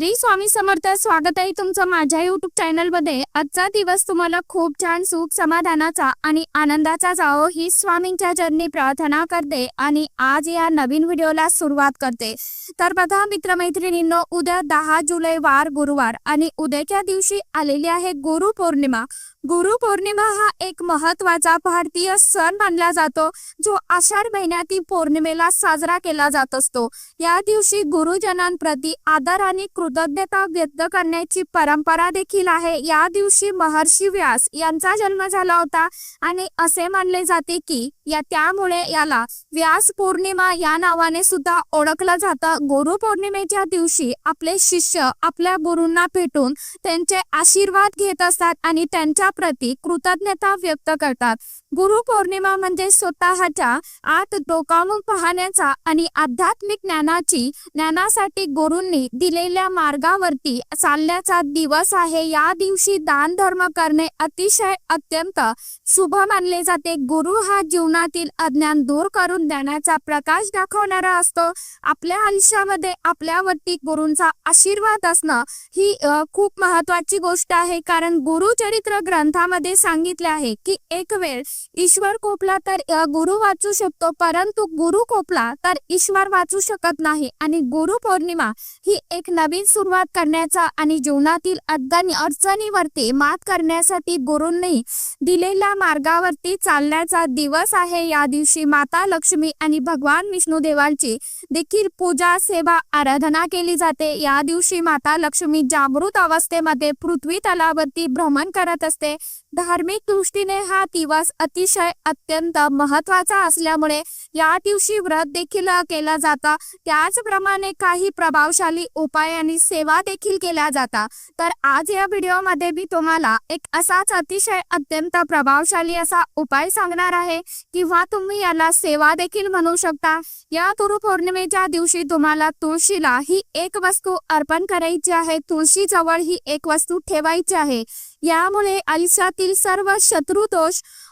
श्री स्वामी समर्थ स्वागत आहे तुमचं माझ्या युट्यूब चॅनलमध्ये आजचा दिवस तुम्हाला खूप छान सुख समाधानाचा आणि आनंदाचा जावो ही स्वामींच्या चरणी प्रार्थना करते आणि आज या नवीन व्हिडिओला सुरुवात करते. तर बघा मित्रमैत्रिणींनो उद्या दहा जुलै वार गुरुवार आणि उद्याच्या दिवशी आलेली आहे गुरु पौर्णिमा. गुरु पौर्णिमा हा एक महत्त्वाचा भारतीय सण मानला जातो जो आषाढ महिन्यातील पौर्णिमेला साजरा केला जात असतो. या दिवशी गुरुजनांप्रती आदर आणि कृतज्ञता व्यक्त करण्याची परंपरा देखील आहे. या दिवशी महर्षी व्यास यांचा जन्म झाला होता आणि असे मानले जाते की या त्यामुळे याला व्यास पौर्णिमा या नावाने सुद्धा ओळखलं जातं. गुरु पौर्णिमेच्या दिवशी आपले शिष्य आपल्या गुरूंना भेटून त्यांचे आशीर्वाद घेत असतात आणि त्यांच्या प्रती कृतज्ञता व्यक्त करतात. गुरु पौर्णिमा म्हणजे स्वतःच्या आत डोकावून पाहण्याचा आणि आध्यात्मिक ज्ञानाची ज्ञानासाठी गुरूंनी दिलेल्या मार्गावरती चालण्याचा दिवस आहे. या दिवशी दान धर्म करणे अतिशय अत्यंत शुभ मानले जाते. गुरु हा जीवनातील अज्ञान दूर करून देण्याचा प्रकाश दाखवणारा असतो. आपल्या आयुष्यामध्ये आपल्यावरती गुरूंचा आशीर्वाद असणं ही खूप महत्वाची गोष्ट आहे. कारण गुरुचरित्र ग्रंथामध्ये सांगितले आहे की एक वेळ ईश्वर कोपला तर गुरु वाचू शकतो परंतु गुरु कोपला तर ईश्वर वाचू शकत नाही. आणि गुरु पौर्णिमा ही एक नवीन सुरुवात करण्याचा आणि जीवनातील अडचणी अडचणीवरती मात करण्यासाठी गुरूंनी दिलेल्या मार्गावरती चालण्याचा दिवस आहे. या दिवशी माता लक्ष्मी आणि भगवान विष्णू देवांची देखील पूजा सेवा आराधना केली जाते. या दिवशी माता लक्ष्मी जागृत अवस्थेमध्ये पृथ्वी तलावरती भ्रमण करत असते. धार्मिक दृष्टीने हा दिवस अतिशय अत्यंत महत्त्वाचा असल्यामुळे या दिवशी व्रत देखील केला जाता. त्याचप्रमाणे काही प्रभावशाली उपाय आणि सेवा देखील केल्या जातात तर आज या व्हिडिओमध्ये मी तुम्हाला एक असाच अतिशय अत्यंत प्रभावशाली असा उपाय सांगणार आहे किंवा तुम्ही याला सेवा देखील म्हणू शकता. या गुरु पौर्णिमेच्या दिवशी तुम्हाला तुळशीला ही एक वस्तू अर्पण करायची आहे. तुळशी जवळ ही एक वस्तू ठेवायची आहे. यामुळे आयुष्यातील सर्व शत्रू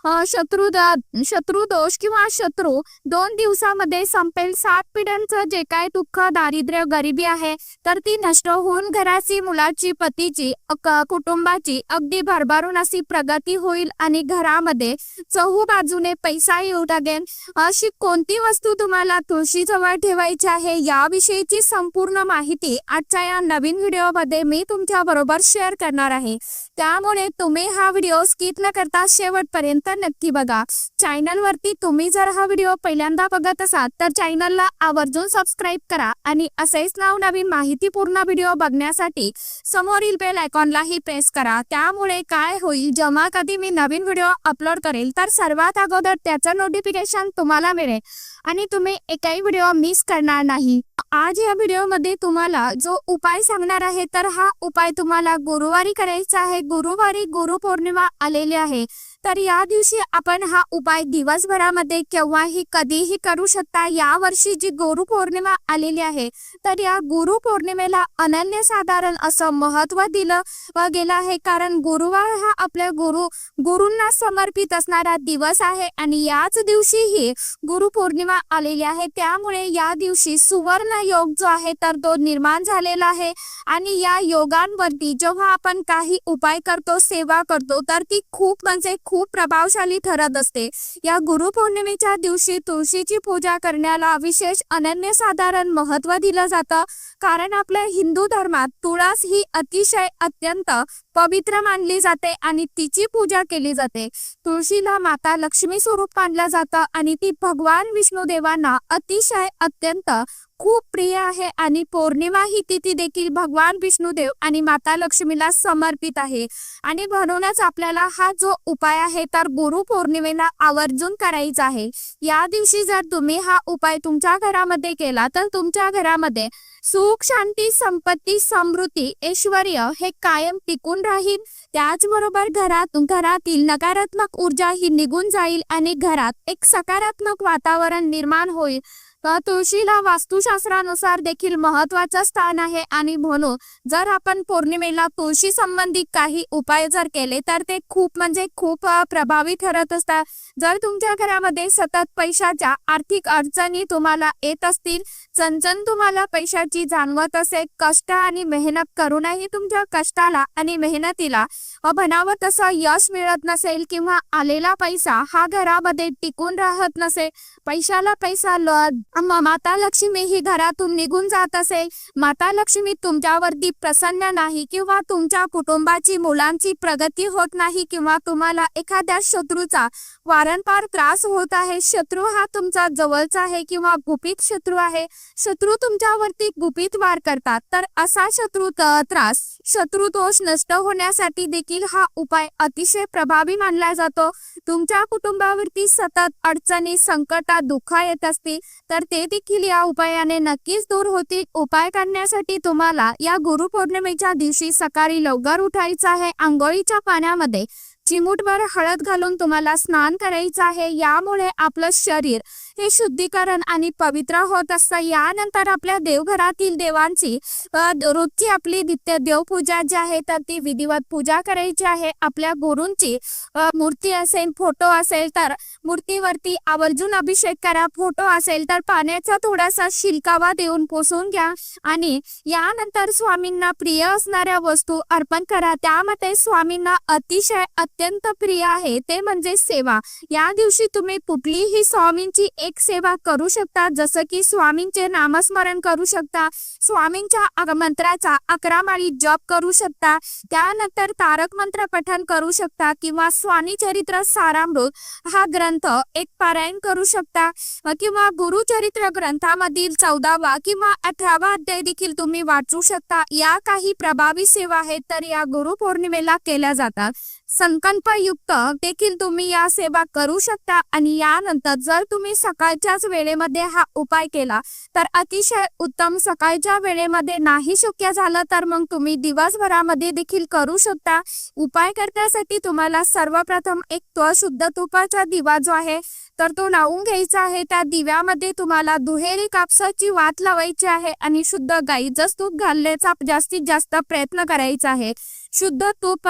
शत्रू शत्रू दोष किंवा शत्रू दोन दिवसामध्ये संपेल. सात पिढ्यांचं जे काय दुःख दारिद्र्य गरिबी आहे तर ती नष्ट होऊन घराची मुलाची पतीची कुटुंबाची अगदी भरभरून अशी प्रगती होईल आणि घरामध्ये चहू बाजूने पैसा येऊ लागेल. अशी कोणती वस्तू तुम्हाला तुळशी जवळ ठेवायची आहे? याविषयीची संपूर्ण माहिती आजच्या या नवीन व्हिडिओमध्ये मी तुमच्या बरोबर शेअर करणार आहे. त्यामुळे तुम्ही हा व्हिडिओ स्किप न करता शेवटपर्यंत नक्की बघा. चॅनलवरती तुम्ही जर हा व्हिडिओ पहिल्यांदा बघत असाल तर चॅनलला आवर्जून सबस्क्राईब करा आणि असेच नवनवीन माहितीपूर्ण व्हिडिओ बघण्यासाठी समोरील बेल आयकॉनलाही प्रेस करा. त्यामुळे काय होईल जेव्हा कधी मी नवीन व्हिडिओ अपलोड करेल तर सर्वात अगोदर त्याचं नोटिफिकेशन तुम्हाला मिळेल आणि तुम्ही एकही व्हिडिओ मिस करणार नाही. आज या व्हिडिओमध्ये तुम्हाला जो उपाय सांगणार आहे तर हा उपाय तुम्हाला गुरुवारी करायचा आहे. गुरुवारी गुरु पौर्णिमा आलेली आहे. तर या दिवशी आपण हा उपाय दिवसभरामध्ये केव्हाही कधीही करू शकता. या वर्षी जी गुरु पौर्णिमा आलेली आहे तर या गुरु पौर्णिमेला अनन्यसाधारण असं महत्त्व दिलं गेलं आहे. कारण गुरुवार हा आपल्या गुरु गुरूंना समर्पित असणारा दिवस आहे आणि याच दिवशी ही गुरु पौर्णिमा आलेली आहे. त्यामुळे या दिवशी सुवर्ण योग जो आहे तर तो निर्माण झालेला आहे. आणि या योगांवरती जेव्हा आपण काही उपाय करतो सेवा करतो तर ती खूप म्हणजे खूप खूप प्रभावशाली ठरत असते. या गुरुपौर्णिमेच्या दिवशी तुळशीची पूजा करण्याला विशेष अनन्यसाधारण महत्त्व दिलं जातं. कारण आपल्या हिंदू धर्मात तुळस ही अतिशय अत्यंत पवित्र मानली जाते आणि तिची पूजा केली जाते. तुळशीला माता लक्ष्मी स्वरूप मानलं जातं आणि ती भगवान विष्णू देवांना अतिशय अत्यंत खूप प्रिय आहे आणि पौर्णिमा ही तिथी देखील भगवान विष्णुदेव आणि माता लक्ष्मीला समर्पित आहे. आणि म्हणूनच आपल्याला हा जो उपाय आहे तर गुरु पौर्णिमेला आवर्जून करायचा आहे. या दिवशी जर तुम्ही हा उपाय तुमच्या घरामध्ये केला तर तुमच्या घरामध्ये सुख शांती संपत्ती समृद्धी ऐश्वर हे कायम टिकून राहील. त्याचबरोबर घरात घरातील नकारात्मक ऊर्जा ही निघून जाईल आणि घरात एक सकारात्मक वातावरण निर्माण होईल. तुळशीला वास्तुशास्त्रानुसार देखील महत्वाचं स्थान आहे. आणि म्हणून जर आपण पौर्णिमेला तुळशी संबंधित काही उपाय जर केले तर ते खूप म्हणजे खूप प्रभावी ठरत असतात. जर तुमच्या घरामध्ये सतत पैशाच्या आर्थिक अडचणी तुम्हाला येत असतील चणचण तुम्हाला पैशाची जाणवत असेल कष्ट आणि मेहनत करूनही तुमच्या कष्टाला आणि मेहनतीला अ, तसं यश मिळत नसेल किंवा आलेला पैसा हा घरामध्ये टिकून राहत नसेल पैशाला पैसा लद माता लक्ष्मी ही घरातून निघून जात असे. माता लक्ष्मी तुमच्यावरती प्रसन्न नाही किंवा तुमच्या कुटुंबाची मुलांची प्रगती होत नाही किंवा तुम्हाला एखाद्या शत्रूचा वारंवार त्रास होत आहे. शत्रू हा तुमचा जवळचा आहे किंवा गुपित शत्रू आहे. शत्रू तुमच्यावरती गुपित वार करतात. तर असा शत्रू त्रास शत्रू दोष नष्ट होण्यासाठी देखील हा उपाय अतिशय प्रभावी मानला जातो. तुमच्या कुटुंबावरती सतत अडचणी संकटात दुःख येत असतील तर ते देखील या उपायाने नक्कीच दूर होतील. उपाय करण्यासाठी तुम्हाला या गुरुपौर्णिमेच्या दिवशी सकाळी लवकर उठायचं आहे. आंघोळीच्या पाण्यामध्ये चिमूटभर हळद घालून तुम्हाला स्नान करायचं आहे. यामुळे आपलं शरीर हे शुद्धीकरण आणि पवित्र होत असतं यानंतर आपल्या देवघरातील देवांची रोजची आपली नित्य देवपूजा जी आहे तर ती विधिवत पूजा करायची आहे. आपल्या गुरूंची मूर्ती असेल फोटो असेल तर मूर्तीवरती आवर्जून अभिषेक करा. फोटो असेल तर पाण्याचा थोडासा शिलकावा देऊन पोसून घ्या. आणि यानंतर स्वामींना प्रिय असणाऱ्या वस्तू अर्पण करा. त्यामध्ये स्वामींना अतिशय अत्यंत प्रिय आहे ते म्हणजे सेवा. या दिवशी तुम्ही कुठलीही स्वामींची एक सेवा करू शकता. जसं की स्वामींचे नामस्मरण करू शकता. स्वामींच्या मंत्राचा अकरा माळी जप करू शकता. त्यानंतर तारक मंत्र पठण करू शकता किंवा स्वामी चरित्र सारामृत हा ग्रंथ एक पारायण करू शकता. किंवा गुरुचरित्र ग्रंथामधील चौदावा किंवा अठरावा अध्याय देखील तुम्ही वाचू शकता. या काही प्रभावी सेवा आहेत तर या गुरुपौर्णिमेला केल्या जातात. संकल्पयुक्त देखील तुम्ही या सेवा करू शकता आणि यानंतर जर तुम्ही सकाळच्याच वेळेमध्ये हा उपाय केला तर अतिशय उत्तम सकाळच्या वेळेमध्ये नाही शक्य झालं तर मग तुम्ही दिवसभरामध्ये देखील करू शकता. उपाय करण्यासाठी तुम्हाला सर्वप्रथम एक त्वशुद्ध तुपाचा दिवा जो आहे तर तो लावून घ्यायचा आहे. त्या दिव्यामध्ये तुम्हाला दुहेरी कापसाची वात लावायची आहे आणि शुद्ध गाईचंच तूप घालण्याचा जास्तीत जास्त प्रयत्न करायचा आहे. शुद्ध तूप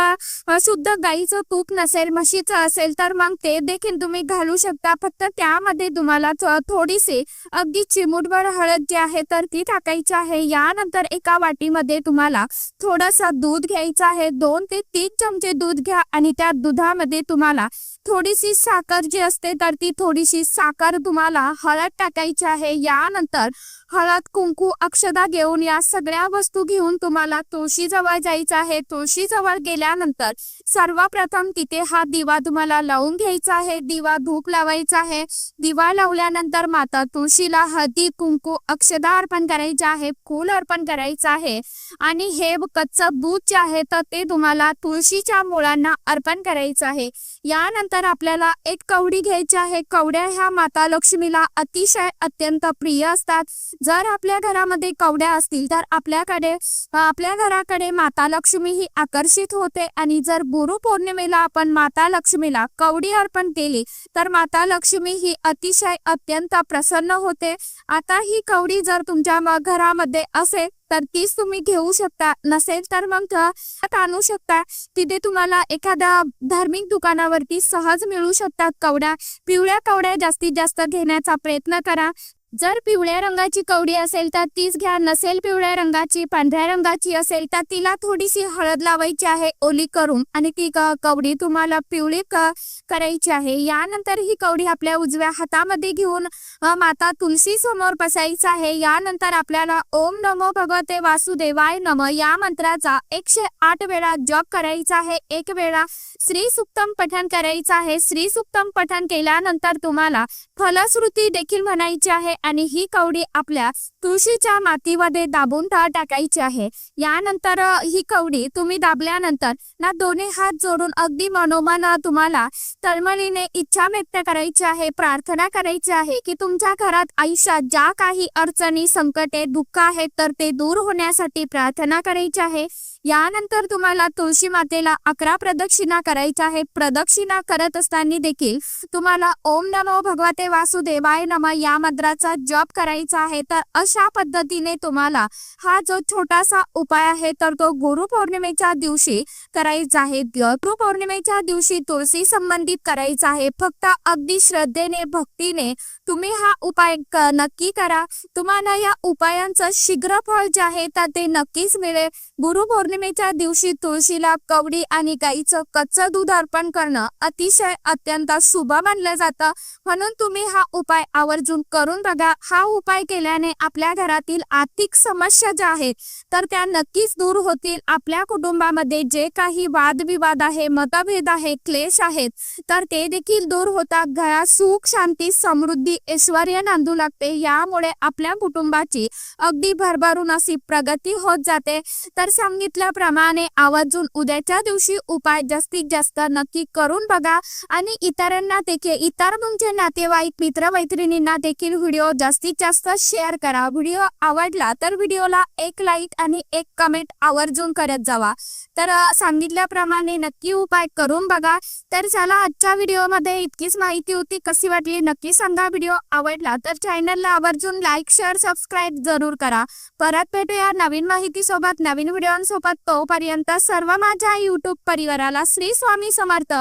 शुद्ध गाईचं तूप नसेल म्हशीचं असेल तर मग ते देखील तुम्ही घालू शकता. फक्त त्यामध्ये तुम्हाला थोडीशी अगदी चिमूटभर हळद जी आहे तर ती टाकायची आहे. यानंतर एका वाटीमध्ये तुम्हाला थोडंसं दूध घ्यायचं आहे. दोन ते तीन चमचे दूध घ्या आणि त्या दुधामध्ये तुम्हाला थोडीशी साखर जी असते तर ती थोडीशी साखर तुम्हाला हळद टाकायची आहे. यानंतर हळद कुंकू अक्षदा घेऊन या सगळ्या वस्तू घेऊन तुम्हाला तुळशीजवळ जायचं आहे. तुळशीजवळ गेल्यानंतर सर्वप्रथम तिथे हा दिवा तुम्हाला लावून घ्यायचा आहे. दिवा धूप लावायचा आहे. दिवा लावल्यानंतर माता तुळशीला हळदी कुंकू अक्षदा अर्पण करायचे आहे. फूल अर्पण करायचं आहे. आणि हे कच्चं दूध जे आहे तर ते तुम्हाला तुळशीच्या मुळांना अर्पण करायचं आहे. यानंतर आपल्याला एक कवडी घ्यायची आहे. कवड्या ह्या माता लक्ष्मीला अतिशय अत्यंत प्रिय असतात. जर आपल्या घरामध्ये कवड्या असतील तर आपल्याकडे आपल्या घराकडे माता लक्ष्मी ही आकर्षित होते. आणि जर गुरु पौर्णिमेला आपण माता लक्ष्मीला कवडी अर्पण केली तर माता लक्ष्मी ही अतिशय अत्यंत प्रसन्न होते. आता ही कवडी जर तुमच्या घरामध्ये असेल तर तीच तुम्ही घेऊ शकता. नसेल तर मग आणू शकता. तिथे तुम्हाला एखाद्या धार्मिक दुकानावरती सहज मिळू शकतात कवड्या. पिवळ्या कवड्या जास्तीत जास्त घेण्याचा प्रयत्न करा. जर पिवळ्या रंगाची कवडी असेल तर तीच घ्या नसेल पिवळ्या रंगाची पांढऱ्या रंगाची असेल तर तिला थोडीशी हळद लावायची आहे ओली करून. आणि ती क- कवडी तुम्हाला पिवळी क- करायची आहे. यानंतर ही कवडी आपल्या उजव्या हातामध्ये घेऊन माता तुलसी समोर बसायचं आहे. यानंतर आपल्याला ओम नमो भगवते वासुदेवाय नम या मंत्राचा एकशे आठ वेळा जप करायचा आहे. एक वेळा श्री सुक्तम पठण करायचं आहे. श्री सुक्तम पठण केल्यानंतर तुम्हाला फलश्रुती देखील म्हणायची आहे. आणि ही कवडी आपल्या तुळशीच्या मातीमध्ये दाबून टाकायची आहे. यानंतर ही कवडी तुम्ही दाबल्यानंतर ना दोन्ही हात जोडून अगदी मनोमन तुम्हाला तळमळीने इच्छा व्यक्त करायची आहे प्रार्थना करायची आहे की तुमच्या घरात आयुष्यात ज्या काही अडचणी संकटे दुःख आहेत तर ते दूर होण्यासाठी प्रार्थना करायची आहे. यानंतर तुम्हाला तुळशी मातेला अकरा प्रदक्षिणा करायच्या आहे प्रदक्षिणा करत असताना देखील तुम्हाला ओम नमो भगवते वासुदेवाय नम या मंत्राचा तुमचा जॉब करायचा आहे तर अशा पद्धतीने तुम्हाला हा जो छोटासा उपाय आहे तर तो गुरुपौर्णिमेच्या दिवशी करायचा आहे. गुरुपौर्णिमेच्या दिवशी तुळशी संबंधित करायचा आहे. फक्त अगदी श्रद्धेने भक्तीने तुम्ही हा उपाय नक्की करा. तुम्हाला या उपायांचं शीघ्र फळ जे आहे तर ते नक्कीच मिळेल. गुरुपौर्णिमेच्या दिवशी तुळशीला कवडी आणि गाईचं कच्चं दूध अर्पण करणं अतिशय अत्यंत शुभ मानलं जातं. म्हणून तुम्ही हा उपाय आवर्जून करून बघा. हा उपाय केल्याने आपल्या घरातील आर्थिक समस्या ज्या आहेत तर त्या नक्कीच दूर होतील. आपल्या कुटुंबामध्ये जे काही वादविवाद आहे मतभेद आहे क्लेश आहेत तर ते देखील दूर होतात. घरात सुख शांती समृद्धी ऐश्वर नांदू लागते. यामुळे आपल्या कुटुंबाची अगदी भरभरून अशी प्रगती होत जाते. तर सांगितल्याप्रमाणे आवर्जून उद्याच्या दिवशी उपाय जास्तीत जास्त नक्की करून बघा. आणि इतरांना देखील इतर तुमचे नातेवाईक मित्र मैत्रिणींना देखील व्हिडिओ जास्तीत जास्त शेअर करा. व्हिडिओ आवडला तर व्हिडिओला एक लाईक आणि एक कमेंट आवर्जून करत जावा. तर सांगितल्याप्रमाणे नक्की उपाय करून बघा. तर चला आजच्या व्हिडिओमध्ये इतकीच माहिती होती. कशी वाटली? नक्की सांगा. व्हिडिओ आवडला तर चॅनलला आवर्जून लाईक शेअर सबस्क्राईब जरूर करा. परत भेटूया नवीन माहिती सोबत नवीन व्हिडिओसोबत तोपर्यंत सर्व माझ्या युट्यूब परिवाराला श्री स्वामी समर्थ.